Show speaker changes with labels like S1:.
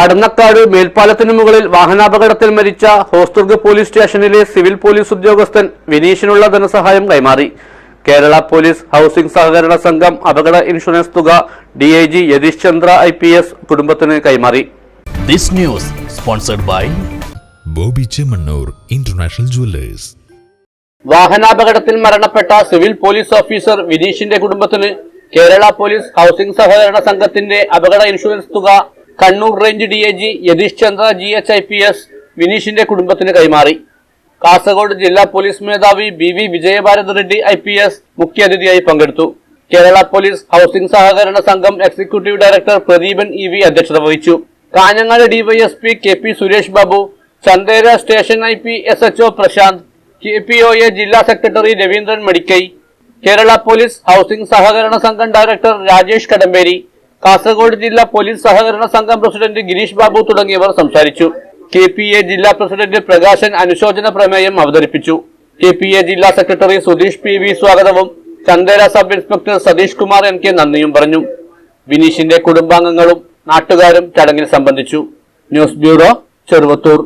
S1: കടന്നക്കാട് മേൽപ്പാലത്തിനു മുകളിൽ വാഹനാപകടത്തിൽ മരിച്ച ഹോസ്ദുർഗ് പോലീസ് സ്റ്റേഷനിലെ സിവിൽ പോലീസ് ഉദ്യോഗസ്ഥൻ വിനീഷിനുള്ള ധനസഹായം കൈമാറി. കേരള പോലീസ് ഹൌസിംഗ് സഹകരണ സംഘം അപകട ഇൻഷുറൻസ് തുക D I G Yathish Chandra I P S കുടുംബത്തിന് കൈമാറി.
S2: This news sponsored by
S3: Boby Chemmanur international jewellers.
S1: വാഹനാപകടത്തിൽ മരണപ്പെട്ട സിവിൽ പോലീസ് ഓഫീസർ വിനീഷിന്റെ കുടുംബത്തിന് കേരള പോലീസ് ഹൌസിംഗ് സഹകരണ സംഘത്തിന്റെ അപകട ഇൻഷുറൻസ് തുക Kannur range D I G Yathish Chandra G H I P S വിനീഷിന്റെ കുടുംബത്തിന് കൈമാറി. കാസർഗോഡ് ജില്ലാ പോലീസ് മേധാവി B V Vijayabharath Reddy I P S മുഖ്യാതിഥിയായി പങ്കെടുത്തു. കേരള പോലീസ് ഹൌസിംഗ് സഹകരണ സംഘം executive director Pradeepan E V അധ്യക്ഷത വഹിച്ചു. Kanhangad DYSP K P Suresh Babu Chandera station I P S HO Prashanth K P O A ജില്ലാ secretary Raveendran Madikai Kerala police housing സഹകരണ സംഘം director Rajesh Kadamberi Kasaragod ജില്ലാ police സഹകരണ സംഘം പ്രസിഡന്റ് ഗിരീഷ് ബാബു തുടങ്ങിയവർ സംസാരിച്ചു. കെ പി എ ജില്ലാ പ്രസിഡന്റ് പ്രകാശൻ അനുശോചന പ്രമേയം അവതരിപ്പിച്ചു. കെ പി എ ജില്ലാ സെക്രട്ടറി സുധീഷ് പി വി സ്വാഗതവും Chandera sub inspector Satheesh Kumar N K നന്ദിയും പറഞ്ഞു. വിനീഷിന്റെ കുടുംബാംഗങ്ങളും നാട്ടുകാരും ചടങ്ങിൽ സംബന്ധിച്ചു. News bureau Cheruvathur.